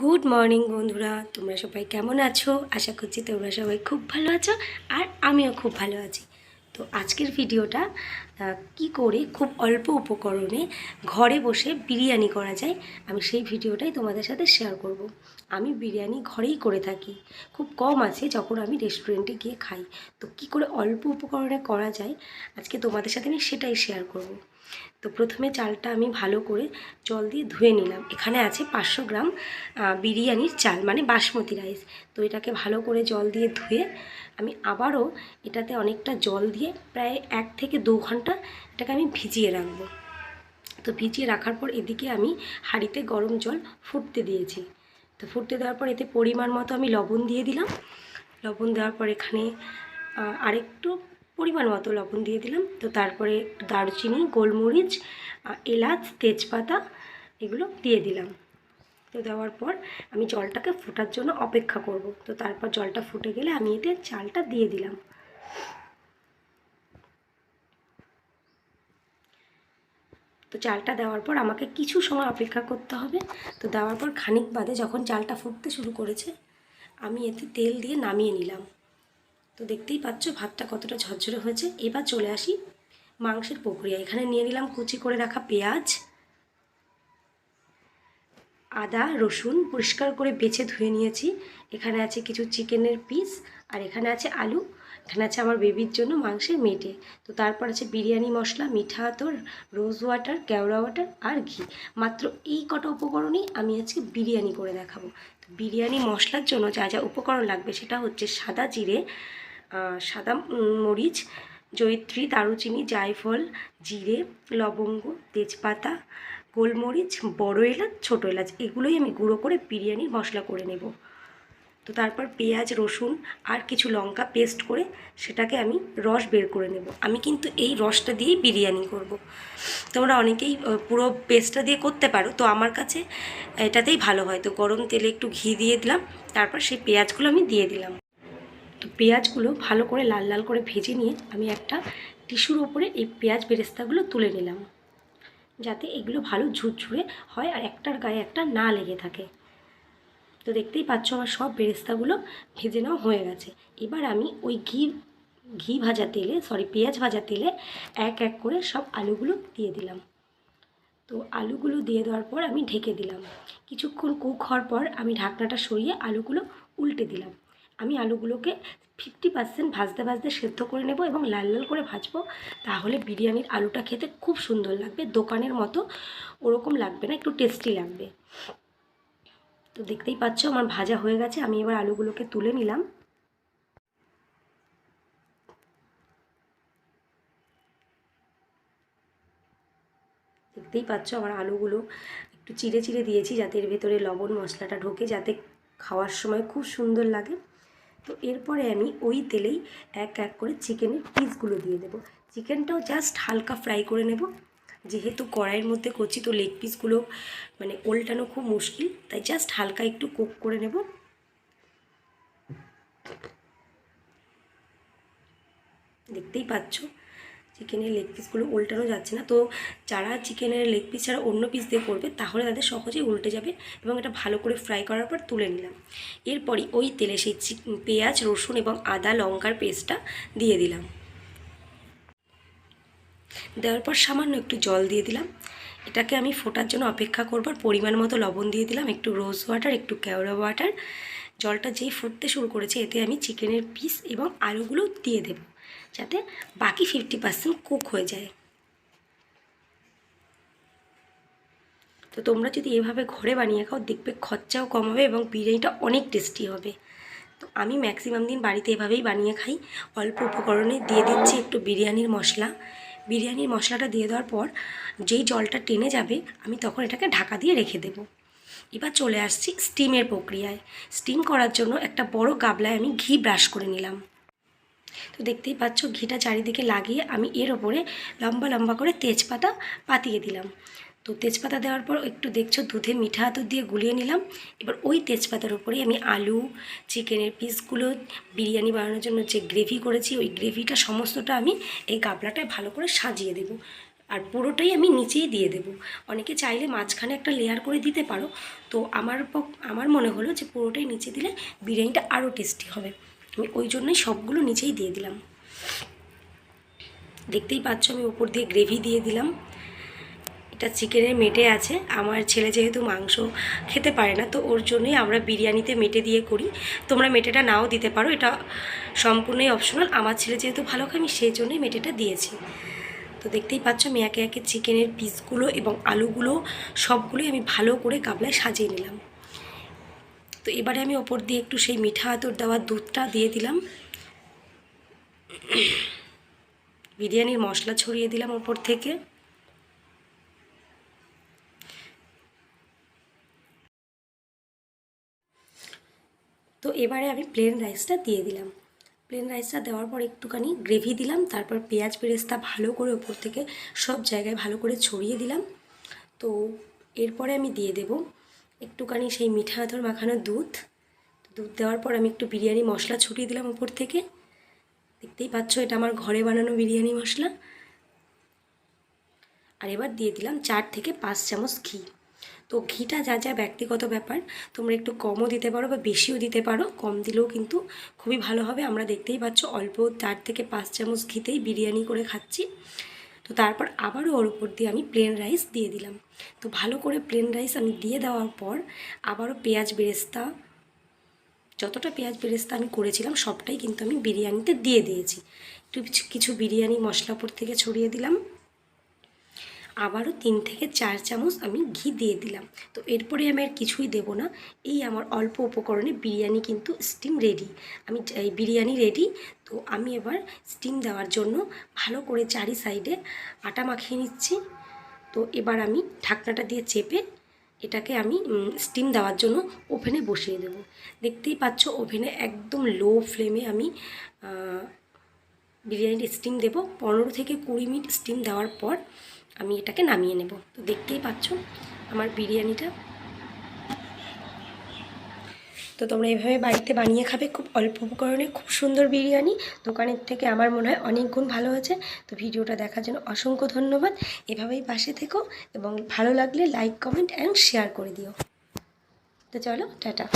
Good morning বন্ধুরা। তোমরা সবাই কেমন আছো? আশা করছি তোমরা সবাই খুব ভালো আছো আর আমিও খুব ভালো আছি। তো আজকের ভিডিওটা কি করে খুব অল্প উপকরণে ঘরে বসে বিরিয়ানি করা যায়, আমি সেই ভিডিওটাই তোমাদের সাথে শেয়ার করব। আমি বিরিয়ানি ঘরেই করে থাকি। খুব কম আছে যখন আমি রেস্টুরেন্টে গিয়ে খাই। তো কি করে অল্প উপকরণে করা যায়, আজকে তোমাদের সাথে আমি সেটাই শেয়ার করব। তো প্রথমে চালটা আমি ভালো করে জল দিয়ে ধুয়ে নিলাম। এখানে আছে পাঁচশো গ্রাম বিরিয়ানির চাল মানে বাসমতি রাইস। তো এটাকে ভালো করে জল দিয়ে ধুয়ে আমি আবারও এটাতে অনেকটা জল দিয়ে প্রায় এক থেকে দু ঘণ্টা এটাকে আমি ভিজিয়ে রাখব। তো ভিজিয়ে রাখার পর এদিকে আমি হাঁড়িতে গরম জল ফুটতে দিয়েছি। তো ফুটতে দেওয়ার পর এতে পরিমাণ মতো আমি লবণ দিয়ে দিলাম। লবণ দেওয়ার পর এখানে আরেকটু পরিমাণ মতো লবণ দিয়ে দিলাম। তো তারপরে দারচিনি, গোলমরিচ এলাচ, তেজপাতা এগুলো দিয়ে দিলাম। তো দেওয়ার পর আমি জলটাকে ফোটার জন্য অপেক্ষা করব। তো তারপর জলটা ফুটে গেলে আমি এতে চালটা দিয়ে দিলাম। তো চালটা দেওয়ার পর আমাকে কিছু সময় অপেক্ষা করতে হবে। তো দেওয়ার পর খানিক বাদে যখন চালটা ফুটতে শুরু করেছে, আমি এতে তেল দিয়ে নামিয়ে নিলাম। তো দেখতেই পাচ্ছ ভাতটা কতটা ঝরঝরে হয়েছে। এবার চলে আসি মাংসের প্রক্রিয়া এখানে নিয়ে নিলাম কুচি করে রাখা পেঁয়াজ, আদা, রসুন পরিষ্কার করে বেছে ধুয়ে নিয়েছি। এখানে আছে কিছু চিকেনের পিস আর এখানে আছে আলু। এখানে আছে আমার বেবির জন্য মাংসের মেটে। তো তারপর আছে বিরিয়ানি মশলা, মিঠা আতর, রোজ ওয়াটার, কেওড়া ওয়াটার আর ঘি। মাত্র এই কটা উপকরণেই আমি আজকে বিরিয়ানি করে দেখাবো। তো বিরিয়ানি মশলার জন্য যা যা উপকরণ লাগবে সেটা হচ্ছে সাদা জিরে সাদা মরিচ, জয়িত্রী, দারুচিনি, জায়ফল, জিরে, লবঙ্গ, তেজপাতা, গোলমরিচ, বড় এলাচ, ছোটো এলাচ, এগুলোই আমি গুঁড়ো করে বিরিয়ানির মশলা করে নেব। তো তারপর পেঁয়াজ, রসুন আর কিছু লঙ্কা পেস্ট করে সেটাকে আমি রস বের করে নেব। আমি কিন্তু এই রসটা দিয়েই বিরিয়ানি করব। তোমরা অনেকেই পুরো পেস্টটা দিয়ে করতে পারো, তো আমার কাছে এটাতেই ভালো হয়। তো গরম তেলে একটু ঘি দিয়ে দিলাম, তারপর সেই পেঁয়াজগুলো আমি দিয়ে দিলাম। তো পেঁয়াজগুলো ভালো করে লাল লাল করে ভেজে নিয়ে আমি একটা টিস্যুর ওপরে এই পেঁয়াজ বেরেস্তাগুলো তুলে নিলাম। যাতে এগুলো ভালো ঝুরঝুরে হয় আর একটার গায়ে একটা না লেগে থাকে। তো দেখতেই পাচ্ছ আমার সব বেরেস্তাগুলো ভেজে নেওয়া হয়ে গেছে। এবার আমি ওই ঘি ঘি ভাজা তেলে সরি পেঁয়াজ ভাজা তেলে এক এক করে সব আলুগুলো দিয়ে দিলাম। তো আলুগুলো দিয়ে দেওয়ার পর আমি ঢেকে দিলাম। কিছুক্ষণ কুক হওয়ার পর আমি ঢাকনাটা সরিয়ে আলুগুলো উল্টে দিলাম। আমি আলুগুলোকে ফিফটি পার্সেন্ট ভাজতে ভাজতে সেদ্ধ করে নেব এবং লাল লাল করে ভাজবো। তাহলে বিরিয়ানির আলুটা খেতে খুব সুন্দর লাগবে। দোকানের মতো ওরকম লাগবে না, একটু টেস্টি লাগবে। তো দেখতেই পাচ্ছ আমার ভাজা হয়ে গেছে, আমি এবার আলুগুলোকে তুলে নিলাম। দেখতেই পাচ্ছ আমার আলুগুলো একটু চিড়ে চিড়ে দিয়েছি, যাতে এর ভেতরে লবণ মশলাটা ঢোকে, যাতে খাওয়ার সময় খুব সুন্দর লাগে। তো এরপরে আমি ওই তেলেই এক এক করে চিকেনের পিসগুলো দিয়ে দেবো। চিকেনটাও জাস্ট হালকা ফ্রাই করে নেব। যেহেতু কড়াইয়ের মধ্যে করছি, তো লেগ পিসগুলো মানে ওল্টানো খুব মুশকিল, তাই জাস্ট হালকা একটু কুক করে নেব। দেখতেই পাচ্ছ? চিকেনের লেগ পিসগুলো উল্টানো যাচ্ছে না। তো যারা চিকেনের লেগ পিস ছাড়া অন্য পিস দিয়ে করবে, তাহলে তাদের সহজেই উল্টে যাবে এবং এটা ভালো করে ফ্রাই করার পর তুলে নিলাম। এরপরই ওই তেলে সেই পেঁয়াজ, রসুন এবং আদা, লঙ্কার পেস্টটা দিয়ে দিলাম। দেওয়ার পর সামান্য একটু জল দিয়ে দিলাম। এটাকে আমি ফোটার জন্য অপেক্ষা করবার পরিমাণ মতো লবণ দিয়ে দিলাম, একটু রোজ ওয়াটার একটু কেওড়া ওয়াটার জলটা যেই ফুটতে শুরু করেছে, এতে আমি চিকেনের পিস এবং আলুগুলো দিয়ে দেব। যাতে বাকি ফিফটি পার্সেন্ট কুক হয়ে যায়। তো তোমরা যদি এভাবে ঘরে বানিয়ে খাও, দেখবে খরচাও কম হবে এবং বিরিয়ানিটা অনেক টেস্টি হবে। তো আমি ম্যাক্সিমাম দিন বাড়িতে এভাবেই বানিয়ে খাই। অল্প উপকরণে দিয়ে দিচ্ছি একটু বিরিয়ানির মশলা। বিরিয়ানির মশলাটা দিয়ে দেওয়ার পর যেই জলটা টেনে যাবে, আমি তখন এটাকে ঢাকা দিয়ে রেখে দেবো। এবার চলে আসছি স্টিমের প্রক্রিয়ায়। স্টিম করার জন্য একটা বড় গাবলায় আমি ঘি ব্রাশ করে নিলাম। তো দেখতেই পাচ্ছ, ঘিটা চারিদিকে লাগিয়ে আমি এর ওপরে লম্বা লম্বা করে তেজপাতা পাতিয়ে দিলাম। তো তেজপাতা দেওয়ার পর একটু দেখছ, দুধে মিঠা আতর দিয়ে গুলিয়ে নিলাম। এবার ওই তেজপাতার উপরে আমি আলু, চিকেনের পিসগুলো, বিরিয়ানি বানানোর জন্য যে গ্রেভি করেছি, ওই গ্রেভিটা সমস্তটা আমি এই গাবলাটায় ভালো করে সাজিয়ে দেবো। আর পুরোটাই আমি নিচেই দিয়ে দেবো। অনেকে চাইলে মাঝখানে একটা লেয়ার করে দিতে পারো। তো আমার আমার মনে হলো যে পুরোটাই নিচে দিলে বিরিয়ানিটা আরও টেস্টি হবে। আমি ওই জন্যই সবগুলো নিচেই দিয়ে দিলাম। দেখতেই পাচ্ছ আমি ওপর দিয়ে গ্রেভি দিয়ে দিলাম। এটা চিকেনের মেটে আছে। আমার ছেলে যেহেতু মাংস খেতে পারে না, তো ওর জন্যই আমরা বিরিয়ানিতে মেটে দিয়ে করি। তোমরা মেটেটা নাও দিতে পারো, এটা সম্পূর্ণই অপশনাল আমার ছেলে যেহেতু ভালো খায়, আমি সেই জন্যই মেটেটা দিয়েছি। তো দেখতেই পাচ্ছ আমি একে একে চিকেনের পিসগুলো এবং আলুগুলো সবগুলোই আমি ভালো করে গাবলায় সাজিয়ে নিলাম। তো এবারে আমি ওপর দিয়ে একটু সেই মিঠা আতর দেওয়া দুধটা দিয়ে দিলাম। বিরিয়ানির মশলা ছড়িয়ে দিলাম ওপর থেকে। তো এবারে আমি প্লেন রাইসটা দিয়ে দিলাম। প্লেন রাইসটা দেওয়ার পর একটুখানি গ্রেভি দিলাম, তারপর পেঁয়াজ বেরেস্তা ভালো করে ওপর থেকে সব জায়গায় ভালো করে ছড়িয়ে দিলাম। তো এরপরে আমি দিয়ে দেব একটুখানি সেই মিঠা আতর মাখানো দুধ। দুধ দেওয়ার পর আমি একটু বিরিয়ানি মশলা ছড়িয়ে দিলাম ওপর থেকে। দেখতেই পাচ্ছ, এটা আমার ঘরে বানানো বিরিয়ানি মশলা। আর এবার দিয়ে দিলাম চার থেকে পাঁচ চামচ ঘি। তো ঘিটা যা যা ব্যক্তিগত ব্যাপার, তোমরা একটু কমও দিতে পারো বা বেশিও দিতে পারো। কম দিলেও কিন্তু খুবই ভালো হবে। আমরা দেখতেই পাচ্ছ, অল্প চার থেকে পাঁচ চামচ ঘিতেই বিরিয়ানি করে খাচ্ছি। তো তারপর আবারও ওর উপর দিয়ে আমি প্লেন রাইস দিয়ে দিলাম। তো ভালো করে প্লেন রাইস আমি দিয়ে দেওয়ার পর আবারও পেঁয়াজ বেরেস্তা, যতটা পেঁয়াজ বেরেস্তা আমি করেছিলাম সবটাই কিন্তু আমি বিরিয়ানিতে দিয়ে দিয়েছি। একটু কিছু- বিরিয়ানি মশলা উপর থেকে ছড়িয়ে দিলাম। আবারও তিন থেকে চার চামচ আমি ঘি দিয়ে দিলাম। তো এরপরে আমি আর কিছুই দেবো না। এই আমার অল্প উপকরণে বিরিয়ানি কিন্তু স্টিম রেডি আমি বিরিয়ানি রেডি তো আমি এবার স্টিম দেওয়ার জন্য ভালো করে চারি সাইডে আটা মাখিয়ে নিচ্ছি। তো এবার আমি ঢাকনাটা দিয়ে চেপে এটাকে আমি স্টিম দেওয়ার জন্য ওভেনে বসিয়ে দেবো। দেখতেই পাচ্ছ ওভেনে একদম লো ফ্লেমে আমি বিরিয়ানির স্টিম দেবো। পনেরো থেকে কুড়ি মিনিট স্টিম দেওয়ার পর আমি এটাকে নামিয়ে নেব। তো দেখতেই পাচ্ছ আমার বিরিয়ানিটা। তো তোমরা এভাবে বাড়িতে বানিয়ে খাবে খুব অল্প উপকরণে। খুব সুন্দর বিরিয়ানি। দোকানের থেকে আমার মনে হয় অনেক গুণ ভালো হয়েছে। তো ভিডিওটা দেখার জন্য অসংখ্য ধন্যবাদ। এভাবেই পাশে থেকো এবং ভালো লাগলে লাইক, কমেন্ট অ্যান্ড শেয়ার করে দিও। তো চলো, টাটা।